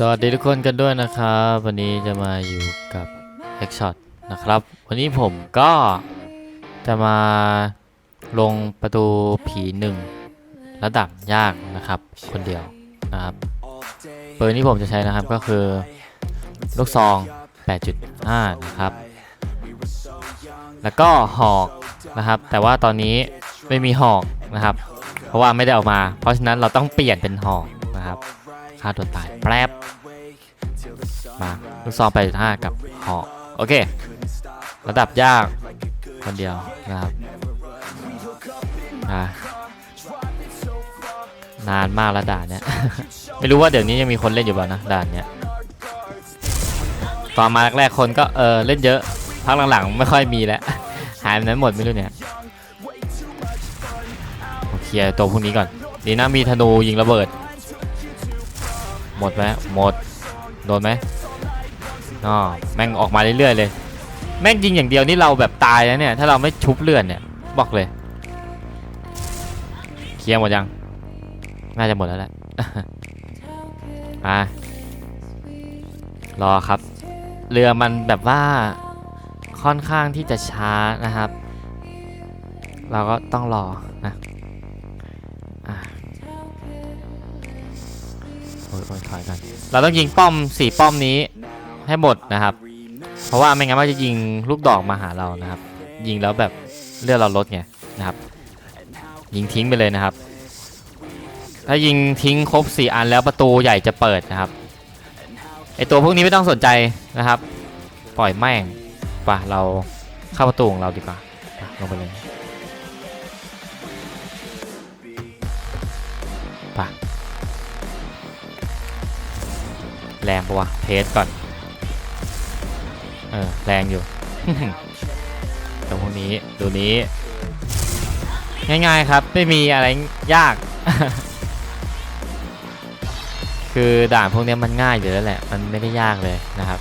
สวัสดีทุกคนกันด้วยนะครับ วันนี้จะมาอยู่กับ X Shot นะครับ วันนี้ผมก็จะมาลงประตูผีหนึ่งระดับยากนะครับ คนเดียวนะครับปืนที่ผมจะใช้นะครับก็คือ ลูกซอง 8.5 นะครับ แล้วก็หอกนะครับ แต่ว่าตอนนี้ไม่มีหอกนะครับ เพราะว่าไม่ได้เอามา เพราะฉะนั้นเราต้องเปลี่ยนเป็นหอกนะครับ ฆ่าตัวตายแป๊บมาลูกซองไปห้ากับหอโอเค ระดับยากคนเดียวนะครับนานมากแล้วด่านเนี้ย ไม่รู้ว่าเดี๋ยวนี้ยังมีคนเล่นอยู่เปล่านะด่านเนี้ยตอนมาแรกๆคนก็เออเล่นเยอะพักหลังๆไม่ค่อยมีแล้วหายไปไหนหมดไม่รู้เนี่ยโอเคลียร์ตัวพวกนี้ก่อนดีนะมีธนูยิงระเบิด หมดไหมหมด โดนไหมอ๋อแม่งออกมาเรื่อยๆเลย แม่งยิงอย่างเดียวนี่เราแบบตายแล้วเนี่ย ถ้าเราไม่ชุบเลือดเนี่ย บอกเลย เคลียร์หมดยัง น่าจะหมดแล้วแหละมารอครับ เรือมันแบบว่าค่อนข้างที่จะช้านะครับ เราก็ต้องรอ ถอยกันเราต้องยิงป้อมสี่ป้อมนี้ให้หมดนะครับ เพราะว่าไม่งั้นมันจะยิงลูกดอกมาหาเรานะครับ ยิงแล้วแบบเลือดเราลดไงนะครับ ยิงทิ้งไปเลยนะครับ ถ้ายิงทิ้งครบ4อันแล้วประตูใหญ่จะเปิดนะครับไอตัวพวกนี้ไม่ต้องสนใจนะครับ ปล่อยแม่งป่ะเราเข้าประตูของเราดีกว่าลงไปเลย แรงปะวะ เทสก่อน เออ แรงอยู่ตรงพวกนี้ดูนี้ ง่ายๆครับ ไม่มีอะไรยาก คือด่านพวกนี้มันง่ายอยู่แล้วแหละ มันไม่ได้ยากเลยนะครับ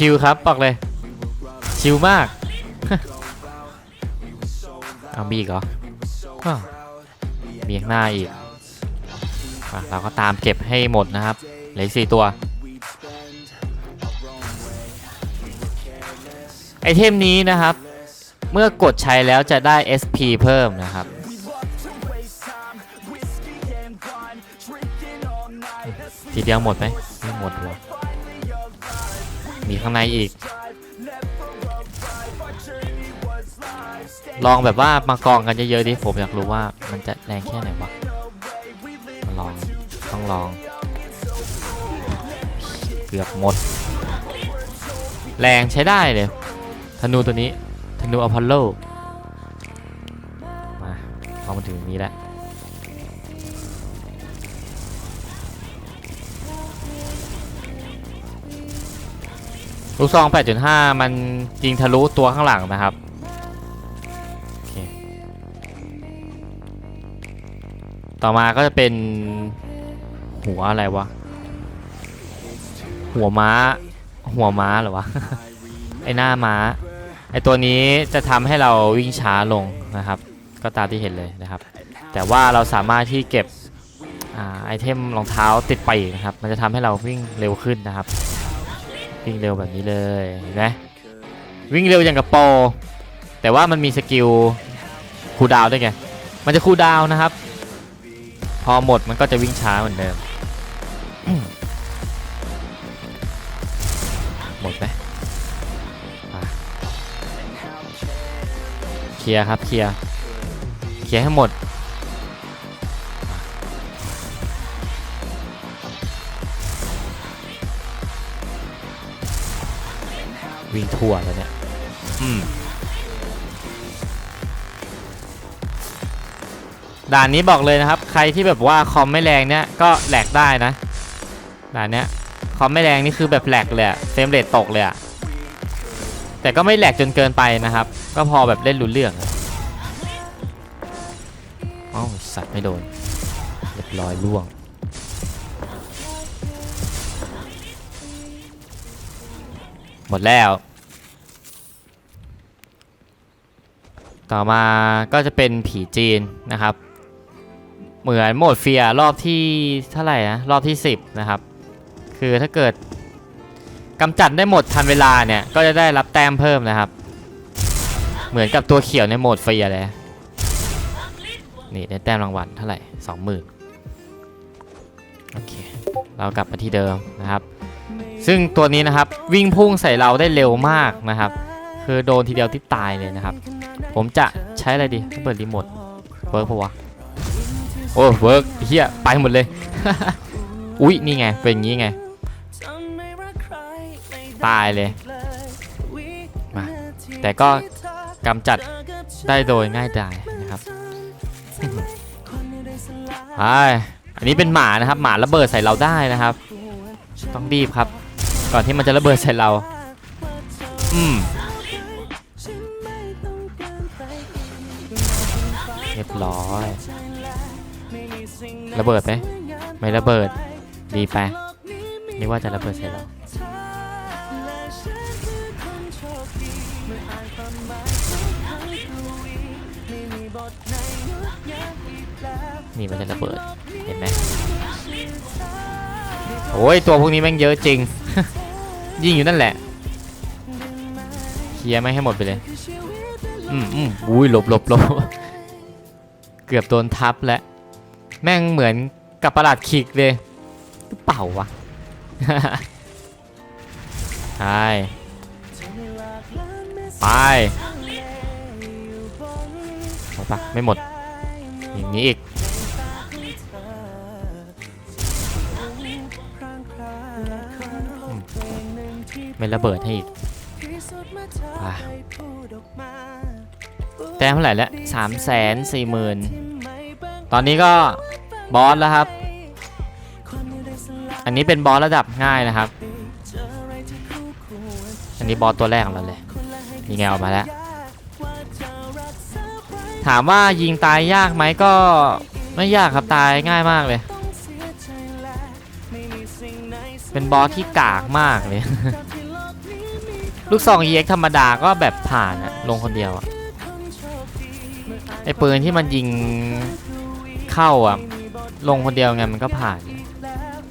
ชิวๆครับบอกเลย ชิวมาก เอามีอีกเหรออ้าวมีข้างหน้าอีกอะเราก็ตามเก็บให้หมดนะครับเหลืออกสี่ตัว ไอเทมนี้นะครับ เมื่อกดใช้แล้วจะได้ SP เพิ่มนะครับทีเดียวหมดไหมไม่หมดหรอกมีข้างในอีก ลองแบบว่ามากองกันเยอะๆดิผมอยากรู้ว่ามันจะแรงแค่ไหนวะมาลองต้องลอง เกือบหมด แรงใช้ได้เลยธนูตัวนี้ธนูอพอลโลมาพอมาถึงนี้แล้วลูกซอง 8.5 มันยิงทะลุตัวข้างหลังนะครับ ต่อมาก็จะเป็น หัวอะไรวะ หัวม้า หัวม้าเหรอวะ ไอหน้าม้า ไอตัวนี้จะทำให้เราวิ่งช้าลงนะครับ ก็ตามที่เห็นเลยนะครับ แต่ว่าเราสามารถที่เก็บอไอเทมรองเท้าติดไปนะครับ มันจะทำให้เราวิ่งเร็วขึ้นนะครับ วิ่งเร็วแบบนี้เลยเห็นไหมวิ่งเร็วอย่างกับโปรแต่ว่ามันมีสกิลคูดาวด้วยไง มันจะคูดาวนะครับ อหมดมันก็จะวิ่งช้าเหมือนเดิม หมดไหมเคลียร์ครับเคลียร์เคลียร์ให้หมดวิ่งทั่วแล้วเนี่ย อืม ด่านนี้บอกเลยนะครับ ใครที่แบบว่าคอมไม่แรงเนี่ยก็แหลกได้นะด่านเนี้ยคอมไม่แรงนี่คือแบบแหลกเลยเฟรมเรทตกเลยอะแต่ก็ไม่แหลกจนเกินไปนะครับ ก็พอแบบเล่นรู้เรื่องอะอ้าสัตว์ไม่โดนเรียบร้อยล่วงหมดแล้ว ต่อมาก็จะเป็นผีจีนนะครับ เหมือนโหมดเฟียรอบที่เท่าไหร่นะรอบที่ 10 นะครับ คือถ้าเกิดกำจัดได้หมดทันเวลาเนี่ย ก็จะได้รับแต้มเพิ่มนะครับ เหมือนกับตัวเขียวในโหมดเฟียเลยนี่ได้แต้มรางวัลเท่าไหร่สองหมื่นโอเค เรากลับมาที่เดิมนะครับ ซึ่งตัวนี้นะครับวิ่งพุ่งใส่เราได้เร็วมากนะครับ คือโดนทีเดียวที่ตายเลยนะครับ ผมจะใช้อะไรดีเปิดรีโมทเวิร์กปะวะ โอ้เวิร์กเฮียไปหมดเลย อุ๊ยนี่ไง เป็นอย่างนี้ไง ตายเลย มา แต่ก็กำจัดได้โดยง่ายดายนะครับไปอันนี้เป็นหมานะครับ หมาระเบิดใส่เราได้นะครับ ต้องรีบครับ ก่อนที่มันจะระเบิดใส่เรา อืมเรียบร้อย ระเบิดไหมไม่ระเบิด ดีไปนึกว่าจะระเบิดใส่เรานี่มันจะระเบิด เห็นไหมโอ้ย ตัวพวกนี้แม่งเยอะจริง ยิงอยู่นั่นแหละ เคลียร์ไม่ให้หมดไปเลย อืมอืมอุ้ยหลบหลบหลบเกือบโดนทับแล้ว แม่งเหมือนกับประหลาดขิกเลยหรือเปล่าวะไปไปหมดปะไม่หมด อย่างนี้อีกไม่ระเบิดให้อีกแต้มเท่าไหร่แล้วสามแสนสี่หมื่น ตอนนี้ก็บอสแล้วครับ อันนี้เป็นบอสระดับง่ายนะครับ อันนี้บอสตัวแรกของเราเลยนี่ไงออกมาแล้ว ถามว่ายิงตายยากไหมก็ไม่ยากครับตายง่ายมากเลย เป็นบอสที่กากมากเลย ลูกซอง EX ธรรมดาก็แบบผ่านอะลงคนเดียวอะไอปืนที่มันยิง เข้าอะลงคนเดียวไงมันก็ผ่าน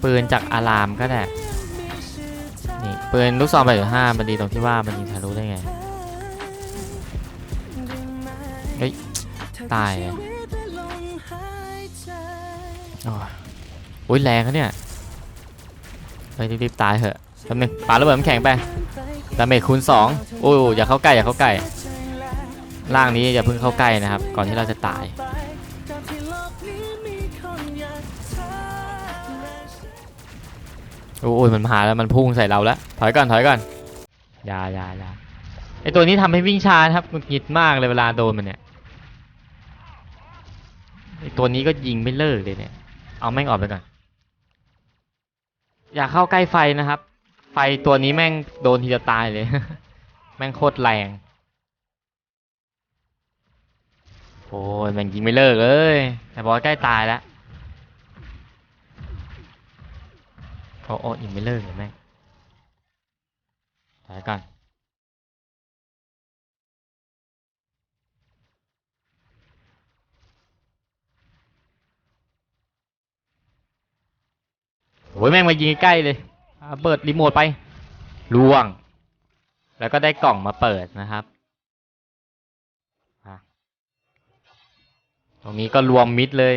ปืนจากอารามก็ได้นี่ปืนลูกซองไปดห้ามันดีตรงที่ว่ามันยิงทะลุได้ไงเฮ้ยตายอะโอ้ยโอ้ยแรงอะเนี่ยเฮ้ยรีบๆตายเถอะแป๊บนึงปาระเบิดน้ำแข็งไปดาเมจคูณ2โอ้ยอย่าเข้าใกล้อย่าเข้าใกล้ล่างนี้อย่าเพิ่งเข้าใกล้นะครับ ก่อนที่เราจะตาย โอ้ยมันมาแล้วมันพุ่งใส่เราแล้วถอยก่อนถอยก่อนอย่าอย่าอย่าไอตัวนี้ทำให้วิ่งช้านะครับหงุดหงิดมากเลยเวลาโดนมันเนี่ยไอตัวนี้ก็ยิงไม่เลิกเลยเนี่ย เอาแม่งออกไปก่อนอย่าเข้าใกล้ไฟนะครับ ไฟตัวนี้แม่งโดนทีเดียวตายเลย แม่งโคตรแรงโอ้ยแม่งยิงไม่เลิกเลยแต่บอสใกล้ตายแล้ว โอ้อ้ยิงไม่เลิกเลยแม่งถอยก่อนโอ้ยแม่งมายิงใกล้เลยเปิดรีโมทไปล่วง แล้วก็ได้กล่องมาเปิดนะครับตรงนี้ก็รวมมิดเลย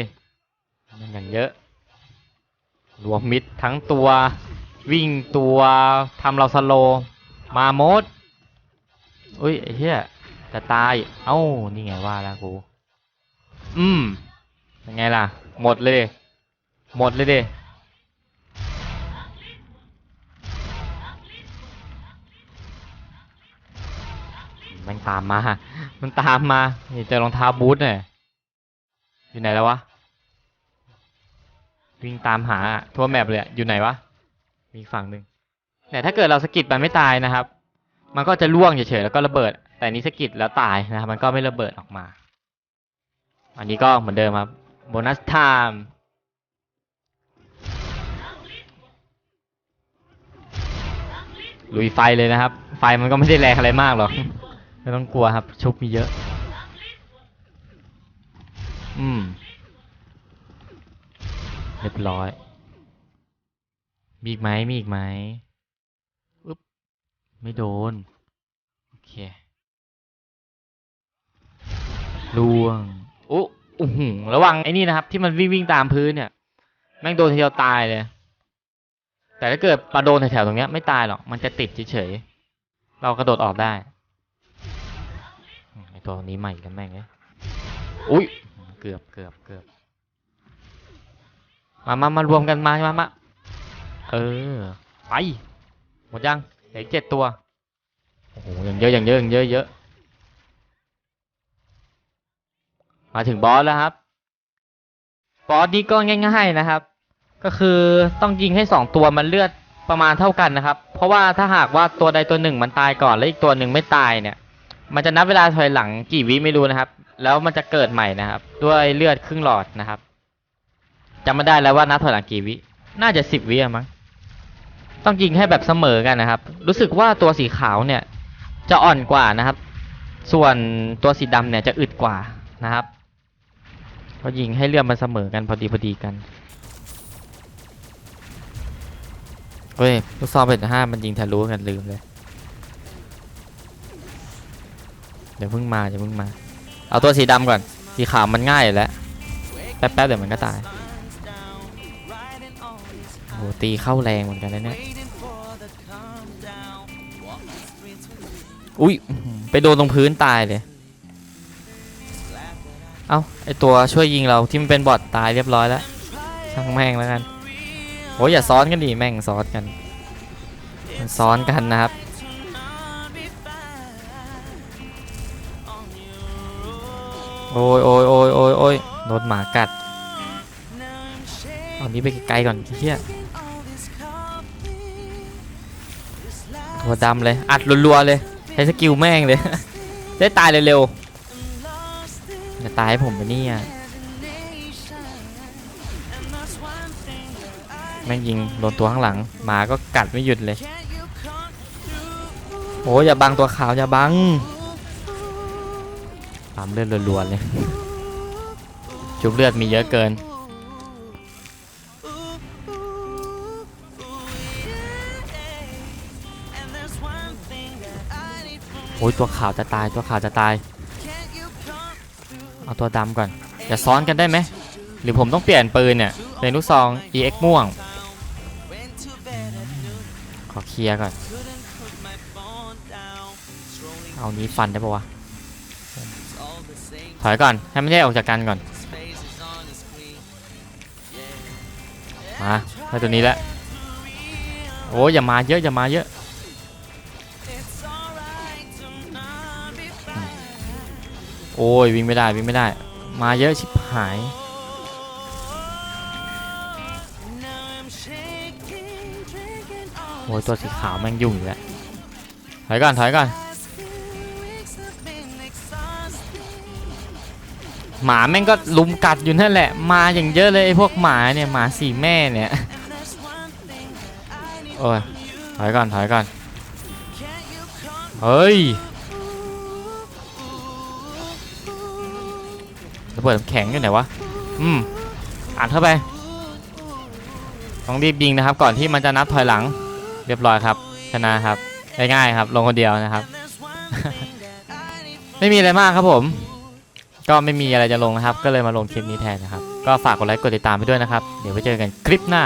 มันอย่างเยอะ รวมมิดทั้งตัววิ่งตัวทำเราสโล มาโมดอุ้ยเหี้ยจะตาย เอ้า นี่ไงว่าแล้วกู อืมยังไงล่ะ หมดเลยดิหมดเลยดิมันตามมา มันตามมา นี่เจอรองเท้าบูทเนี่ยอยู่ไหนแล้ววะ วิ่งตามหาทั่วแมปเลยอยู่ไหนวะ มีฝั่งหนึ่งแต่ถ้าเกิดเราสกิดมันไม่ตายนะครับ มันก็จะล่วงเฉยๆแล้วก็ระเบิด แต่นี้สกิดแล้วตายนะครับ มันก็ไม่ระเบิดออกมา อันนี้ก็เหมือนเดิมครับโบนัสไทม์ลุยไฟเลยนะครับ ไฟมันก็ไม่ได้แรงอะไรมากหรอกไม่ต้องกลัวครับ ชุบมีเยอะ อืม เรียบร้อย มีอีกไหมมีอีกไหมอึ๊บไม่โดน โอเคล่วงโอ้โอ้โหระวังไอ้นี่นะครับ ที่มันวิ่งวิ่งตามพื้นเนี่ย แม่งโดนทีเดียวตายเลย แต่ถ้าเกิดปลาโดนแถวๆตรงเนี้ยไม่ตายหรอก มันจะติดเฉยๆ เรากระโดดออกได้ไอตัวนี้ใหม่กันแม่งเลยอุ้ย เกือบเกือบเกือบ มามามารวมกันมามามาเออ ไป หมดยังเหลือเจ็ดตัว โอ้โหอย่างเยอะอย่างเยอะอย่างเยอะเยอะ มาถึงบอสแล้วครับ บอสนี่ก็ง่าย ๆนะครับ ก็คือต้องยิงให้สองตัวมันเลือดประมาณเท่ากันนะครับ เพราะว่าถ้าหากว่าตัวใดตัวหนึ่งมันตายก่อนแล้วอีกตัวหนึ่งไม่ตายเนี่ย มันจะนับเวลาถอยหลังกี่วิไม่รู้นะครับ แล้วมันจะเกิดใหม่นะครับ ด้วยเลือดครึ่งหลอดนะครับ จำไม่ได้แล้วว่านับถอยหลังกี่วิ น่าจะสิบวิอะมั้ง ต้องยิงให้แบบเสมอกันนะครับ รู้สึกว่าตัวสีขาวเนี่ย จะอ่อนกว่านะครับ ส่วนตัวสีดำเนี่ยจะอึดกว่านะครับก็ยิงให้เลือดมันเสมอกันพอดีพอดีกันเฮ้ยลูกซองเป็นห้ามันยิงทะลุกันลืมเลย เดี๋ยวเพิ่งมาเดี๋ยวเพิ่งมา เอาตัวสีดำก่อน สีขาวมันง่ายอยู่แล้ว แป๊บๆเดี๋ยวมันก็ตาย ตีเข้าแรงเหมือนกันนะเนี่ย อุ้ยไปโดนตรงพื้นตายเลย เอ้าไอตัวช่วยยิงเราที่มันเป็นบอทตายเรียบร้อยแล้ว ช่างแม่งแล้วกันโอ้ยอย่าซ้อนกันดิแม่งซ้อนกันมันซ้อนกันนะครับโอ้ยโอ้ยโอ้ยโอ้ยโอ้ยโดนหมากัด เอานี้ไปไกลก่อนเฮีย ตัวดำเลย อัดรัวๆเลย ใช้สกิลแม่งเลย ได้ตายเร็วๆจะตายให้ผมไปเนี่ยแม่งยิงโดนตัวข้างหลัง หมาก็กัดไม่หยุดเลย โอ้ยอย่าบังตัวขาวอย่าบังปั๊มเลือดรัวๆเลย จุบเลือดมีเยอะเกิน โอ้ยตัวขาวจะตายตัวขาวจะตาย เอาตัวดำก่อน อย่าซ้อนกันได้ไหม หรือผมต้องเปลี่ยนปืนเนี่ย เป็นลูกซอง EX ม่วง ขอเคลียร์ก่อน เอานี้ฟันได้ปะวะ ถอยก่อน ให้มันแยกออกจากกันก่อน มาได้ตัวนี้แล้วโอ้ยอย่ามาเยอะอย่ามาเยอะ โอ้ยวิ่งไม่ได้วิ่งไม่ได้ มาเยอะชิบหาย โอ้ยตัวสีขาวแม่งยุ่งอยู่แล้วถอยก่อนถอยก่อนหมาแม่งก็ลุมกัดอยู่นั่นแหละ มาอย่างเยอะเลยไอ้พวกหมาเนี่ยหมาสี่แม่เนี่ยโอ้ยถอยก่อนถอยก่อนเฮ้ย ระเบิดน้ำแข็งอยู่ไหนวะ อืมอ่านเข้าไป ต้องรีบยิงนะครับ ก่อนที่มันจะนับถอยหลัง เรียบร้อยครับ ชนะครับ ง่ายๆครับ ลงคนเดียวนะครับ ไม่มีอะไรมากครับผม ก็ไม่มีอะไรจะลงนะครับ ก็เลยมาลงคลิปนี้แทนนะครับ ก็ฝากกดไลค์กดติดตามไปด้วยนะครับ เดี๋ยวไปเจอกันคลิปหน้า